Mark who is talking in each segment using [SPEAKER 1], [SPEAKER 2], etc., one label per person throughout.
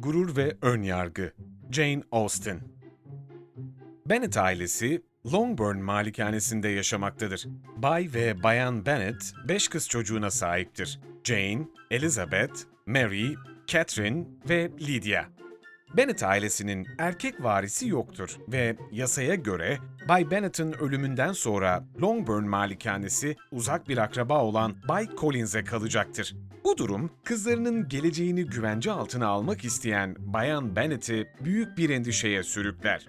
[SPEAKER 1] gurur ve ön yargı. Jane Austen Bennet ailesi Longbourn malikanesinde yaşamaktadır. Bay ve Bayan Bennet beş kız çocuğuna sahiptir. Jane, Elizabeth, Mary, Catherine ve Lydia. Bennet ailesinin erkek varisi yoktur ve yasaya göre Bay Bennett'ın ölümünden sonra Longbourn malikanesi uzak bir akraba olan Bay Collins'e kalacaktır. Bu durum kızlarının geleceğini güvence altına almak isteyen Bayan Bennett'i büyük bir endişeye sürükler.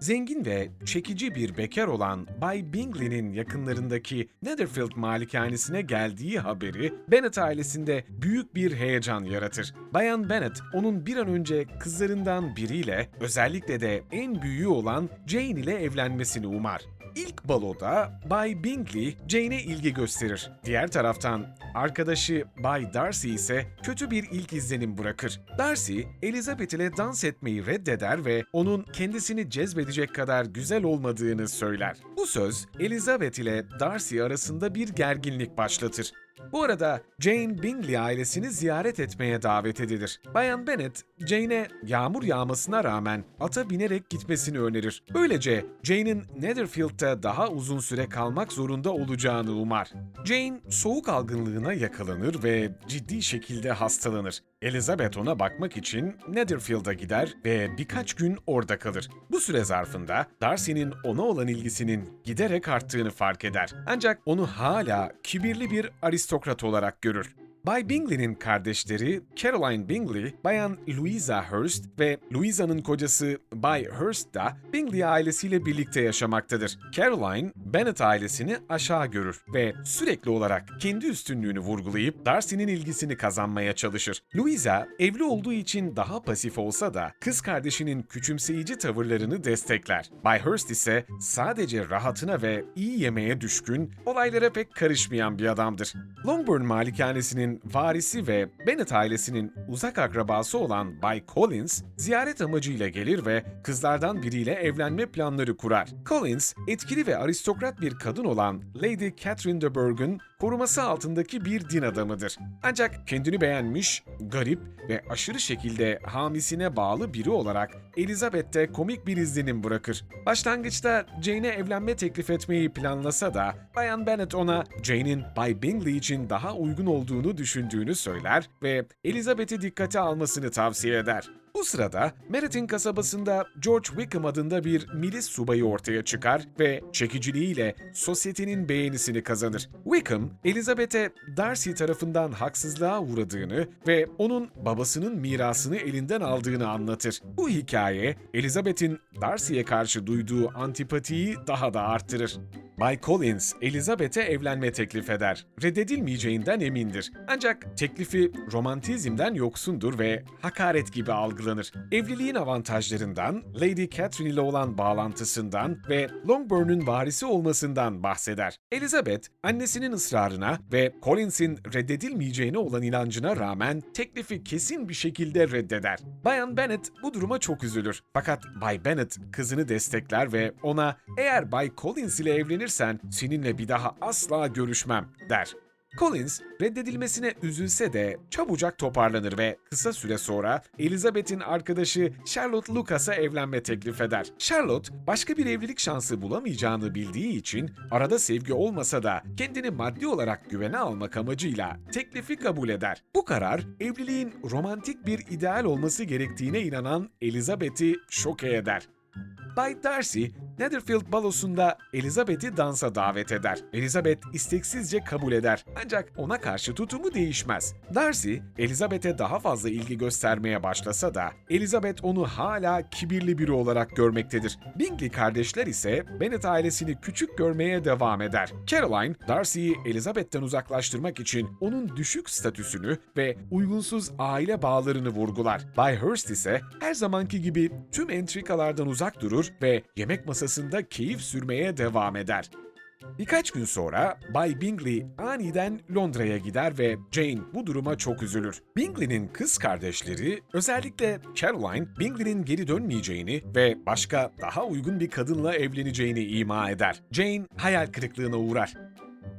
[SPEAKER 1] Zengin ve çekici bir bekar olan Bay Bingley'nin yakınlarındaki Netherfield malikanesine geldiği haberi Bennet ailesinde büyük bir heyecan yaratır. Bayan Bennet onun bir an önce kızlarından biriyle özellikle de en büyüğü olan Jane ile evlenmesini umar. İlk baloda Bay Bingley Jane'e ilgi gösterir. Diğer taraftan arkadaşı Bay Darcy ise kötü bir ilk izlenim bırakır. Darcy, Elizabeth ile dans etmeyi reddeder ve onun kendisini cezbedecek kadar güzel olmadığını söyler. Bu söz Elizabeth ile Darcy arasında bir gerginlik başlatır. Bu arada Jane Bingley ailesini ziyaret etmeye davet edilir. Bayan Bennet, Jane'e yağmur yağmasına rağmen ata binerek gitmesini önerir. Böylece Jane'in Netherfield'da daha uzun süre kalmak zorunda olacağını umar. Jane soğuk algınlığına yakalanır ve ciddi şekilde hastalanır. Elizabeth ona bakmak için Netherfield'a gider ve birkaç gün orada kalır. Bu süre zarfında Darcy'nin ona olan ilgisinin giderek arttığını fark eder. Ancak onu hala kibirli bir aristokrat olarak görür. Bay Bingley'nin kardeşleri Caroline Bingley, Bayan Louisa Hurst ve Louisa'nın kocası Bay Hurst da Bingley ailesiyle birlikte yaşamaktadır. Caroline, Bennet ailesini aşağı görür ve sürekli olarak kendi üstünlüğünü vurgulayıp Darcy'nin ilgisini kazanmaya çalışır. Louisa, evli olduğu için daha pasif olsa da kız kardeşinin küçümseyici tavırlarını destekler. Bay Hurst ise sadece rahatına ve iyi yemeğe düşkün, olaylara pek karışmayan bir adamdır. Longbourn malikanesinin varisi ve Bennet ailesinin uzak akrabası olan Bay Collins, ziyaret amacıyla gelir ve kızlardan biriyle evlenme planları kurar. Collins, etkili ve aristokrat bir kadın olan Lady Catherine de Bourgh'un koruması altındaki bir din adamıdır. Ancak kendini beğenmiş, garip ve aşırı şekilde hamisine bağlı biri olarak Elizabeth'te komik bir izlenim bırakır. Başlangıçta Jane'e evlenme teklif etmeyi planlasa da Bayan Bennet ona Jane'in Bay Bingley için daha uygun olduğunu düşündüğünü söyler ve Elizabeth'i dikkate almasını tavsiye eder. Bu sırada Meryton kasabasında George Wickham adında bir milis subayı ortaya çıkar ve çekiciliğiyle sosyetenin beğenisini kazanır. Wickham, Elizabeth'e Darcy tarafından haksızlığa uğradığını ve onun babasının mirasını elinden aldığını anlatır. Bu hikaye, Elizabeth'in Darcy'ye karşı duyduğu antipatiyi daha da arttırır. Bay Collins, Elizabeth'e evlenme teklif eder. Reddedilmeyeceğinden emindir. Ancak teklifi romantizmden yoksundur ve hakaret gibi algılanır. Evliliğin avantajlarından, Lady Catherine ile olan bağlantısından ve Longbourn'un varisi olmasından bahseder. Elizabeth, annesinin ısrarına ve Collins'in reddedilmeyeceğine olan inancına rağmen teklifi kesin bir şekilde reddeder. Bayan Bennet bu duruma çok üzülür. Fakat Bay Bennet kızını destekler ve ona eğer Bay Collins ile evlenirsen seninle bir daha asla görüşmem der. Collins reddedilmesine üzülse de çabucak toparlanır ve kısa süre sonra Elizabeth'in arkadaşı Charlotte Lucas'a evlenme teklif eder. Charlotte başka bir evlilik şansı bulamayacağını bildiği için arada sevgi olmasa da kendini maddi olarak güvene almak amacıyla teklifi kabul eder. Bu karar evliliğin romantik bir ideal olması gerektiğine inanan Elizabeth'i şoke eder. Bay Darcy, Netherfield balosunda Elizabeth'i dansa davet eder. Elizabeth isteksizce kabul eder ancak ona karşı tutumu değişmez. Darcy, Elizabeth'e daha fazla ilgi göstermeye başlasa da Elizabeth onu hala kibirli biri olarak görmektedir. Bingley kardeşler ise Bennet ailesini küçük görmeye devam eder. Caroline, Darcy'yi Elizabeth'ten uzaklaştırmak için onun düşük statüsünü ve uygunsuz aile bağlarını vurgular. Bay Hurst ise her zamanki gibi tüm entrikalardan uzak durur ve yemek masasında keyif sürmeye devam eder. Birkaç gün sonra Bay Bingley aniden Londra'ya gider ve Jane bu duruma çok üzülür. Bingley'nin kız kardeşleri özellikle Caroline Bingley'nin geri dönmeyeceğini ve başka daha uygun bir kadınla evleneceğini ima eder. Jane hayal kırıklığına uğrar.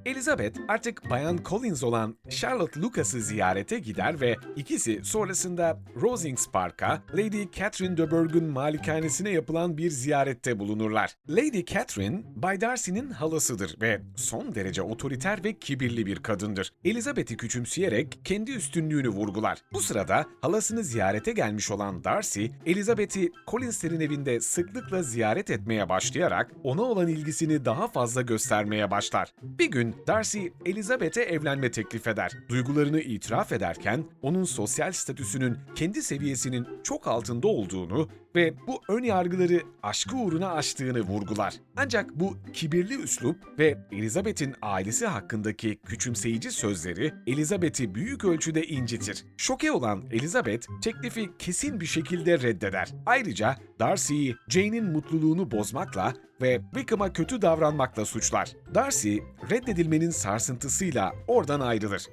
[SPEAKER 1] Elizabeth artık Bayan Collins olan Charlotte Lucas'ı ziyarete gider ve ikisi sonrasında Rosings Park'a Lady Catherine de Bourgh'un malikanesine yapılan bir ziyarette bulunurlar. Lady Catherine, Bay Darcy'nin halasıdır ve son derece otoriter ve kibirli bir kadındır. Elizabeth'i küçümseyerek kendi üstünlüğünü vurgular. Bu sırada halasını ziyarete gelmiş olan Darcy, Elizabeth'i Collins'lerin evinde sıklıkla ziyaret etmeye başlayarak ona olan ilgisini daha fazla göstermeye başlar. Bir gün Darcy, Elizabeth'e evlenme teklif eder. Duygularını itiraf ederken onun sosyal statüsünün kendi seviyesinin çok altında olduğunu ve bu ön yargıları aşkı uğruna aştığını vurgular. Ancak bu kibirli üslup ve Elizabeth'in ailesi hakkındaki küçümseyici sözleri Elizabeth'i büyük ölçüde incitir. Şoke olan Elizabeth teklifi kesin bir şekilde reddeder. Ayrıca Darcy'yi Jane'in mutluluğunu bozmakla ve Wickham'a kötü davranmakla suçlar. Darcy reddedilmenin sarsıntısıyla oradan ayrılır.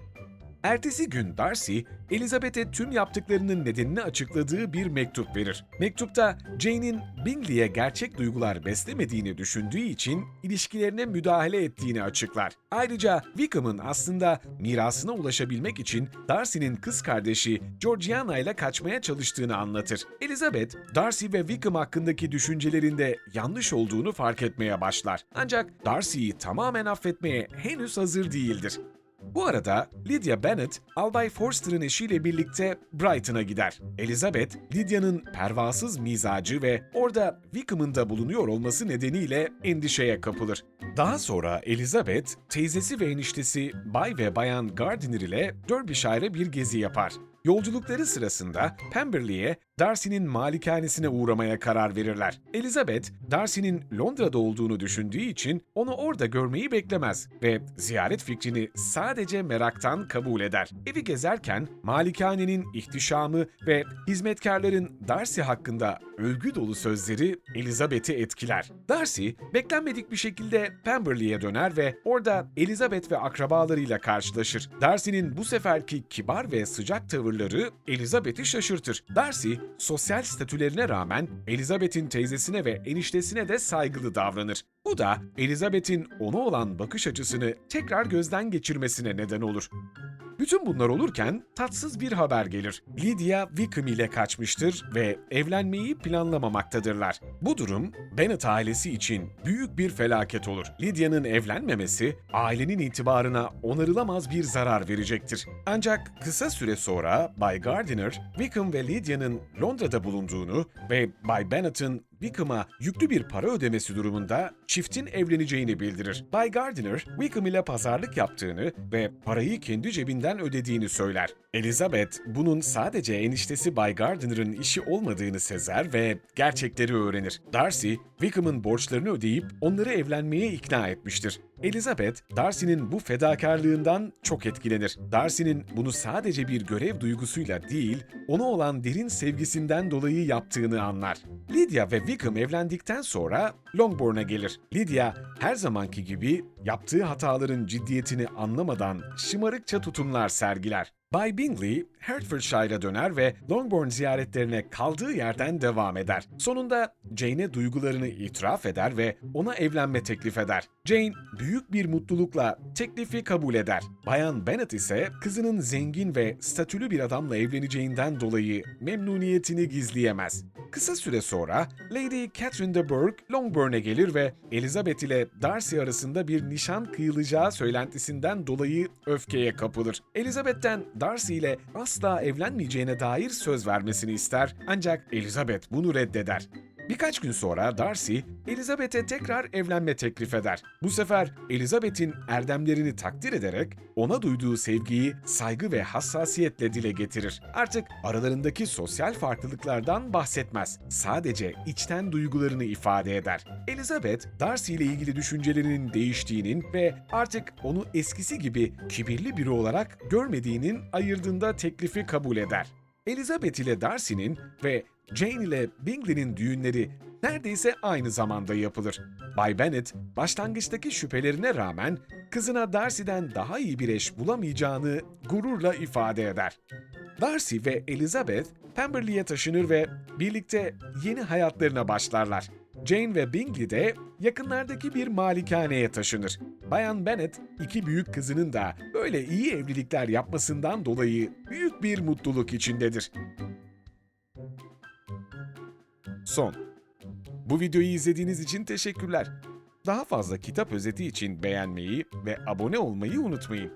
[SPEAKER 1] Ertesi gün Darcy, Elizabeth'e tüm yaptıklarının nedenini açıkladığı bir mektup verir. Mektupta Jane'in Bingley'e gerçek duygular beslemediğini düşündüğü için ilişkilerine müdahale ettiğini açıklar. Ayrıca Wickham'ın aslında mirasına ulaşabilmek için Darcy'nin kız kardeşi Georgiana ile kaçmaya çalıştığını anlatır. Elizabeth, Darcy ve Wickham hakkındaki düşüncelerinde yanlış olduğunu fark etmeye başlar. Ancak Darcy'yi tamamen affetmeye henüz hazır değildir. Bu arada Lydia Bennet, Albay Forster'ın eşiyle birlikte Brighton'a gider. Elizabeth, Lydia'nın pervasız mizacı ve orada Wickham'ın da bulunuyor olması nedeniyle endişeye kapılır. Daha sonra Elizabeth, teyzesi ve eniştesi Bay ve Bayan Gardiner ile Derbyshire'e bir gezi yapar. Yolculukları sırasında Pemberley'e Darcy'nin malikanesine uğramaya karar verirler. Elizabeth, Darcy'nin Londra'da olduğunu düşündüğü için onu orada görmeyi beklemez ve ziyaret fikrini sadece meraktan kabul eder. Evi gezerken malikanenin ihtişamı ve hizmetkarların Darcy hakkında övgü dolu sözleri Elizabeth'i etkiler. Darcy, beklenmedik bir şekilde Pemberley'e döner ve orada Elizabeth ve akrabalarıyla karşılaşır. Darcy'nin bu seferki kibar ve sıcak tavırları Elizabeth'i şaşırtır. Darcy, sosyal statülerine rağmen Elizabeth'in teyzesine ve eniştesine de saygılı davranır. Bu da Elizabeth'in ona olan bakış açısını tekrar gözden geçirmesine neden olur. Bütün bunlar olurken tatsız bir haber gelir. Lydia Wickham ile kaçmıştır ve evlenmeyi planlamamaktadırlar. Bu durum Bennet ailesi için büyük bir felaket olur. Lydia'nın evlenmemesi ailenin itibarına onarılamaz bir zarar verecektir. Ancak kısa süre sonra Bay Gardiner, Wickham ve Lydia'nın Londra'da bulunduğunu ve Bay Bennet'ın Wickham'a yüklü bir para ödemesi durumunda çiftin evleneceğini bildirir. Bay Gardiner, Wickham ile pazarlık yaptığını ve parayı kendi cebinden ödediğini söyler. Elizabeth, bunun sadece eniştesi Bay Gardiner'ın işi olmadığını sezer ve gerçekleri öğrenir. Darcy, Wickham'ın borçlarını ödeyip onları evlenmeye ikna etmiştir. Elizabeth, Darcy'nin bu fedakarlığından çok etkilenir. Darcy'nin bunu sadece bir görev duygusuyla değil, ona olan derin sevgisinden dolayı yaptığını anlar. Lydia ve Wickham evlendikten sonra Longbourn'a gelir. Lydia her zamanki gibi yaptığı hataların ciddiyetini anlamadan şımarıkça tutumlar sergiler. Bay Bingley, Hertfordshire'a döner ve Longbourn ziyaretlerine kaldığı yerden devam eder. Sonunda Jane'e duygularını itiraf eder ve ona evlenme teklif eder. Jane büyük bir mutlulukla teklifi kabul eder. Bayan Bennet ise kızının zengin ve statülü bir adamla evleneceğinden dolayı memnuniyetini gizleyemez. Kısa süre sonra Lady Catherine de Bourgh Longbourn'e gelir ve Elizabeth ile Darcy arasında bir nişan kıyılacağı söylentisinden dolayı öfkeye kapılır. Elizabeth'ten Darcy ile asla evlenmeyeceğine dair söz vermesini ister ancak Elizabeth bunu reddeder. Birkaç gün sonra Darcy, Elizabeth'e tekrar evlenme teklif eder. Bu sefer Elizabeth'in erdemlerini takdir ederek ona duyduğu sevgiyi saygı ve hassasiyetle dile getirir. Artık aralarındaki sosyal farklılıklardan bahsetmez. Sadece içten duygularını ifade eder. Elizabeth, Darcy ile ilgili düşüncelerinin değiştiğinin ve artık onu eskisi gibi kibirli biri olarak görmediğinin ayırdığında teklifi kabul eder. Elizabeth ile Darcy'nin ve Jane ile Bingley'nin düğünleri neredeyse aynı zamanda yapılır. Bay Bennet, başlangıçtaki şüphelerine rağmen kızına Darcy'den daha iyi bir eş bulamayacağını gururla ifade eder. Darcy ve Elizabeth Pemberley'e taşınır ve birlikte yeni hayatlarına başlarlar. Jane ve Bingley de yakınlardaki bir malikaneye taşınır. Bayan Bennet, iki büyük kızının da böyle iyi evlilikler yapmasından dolayı büyük bir mutluluk içindedir. Son. Bu videoyu izlediğiniz için teşekkürler. Daha fazla kitap özeti için beğenmeyi ve abone olmayı unutmayın.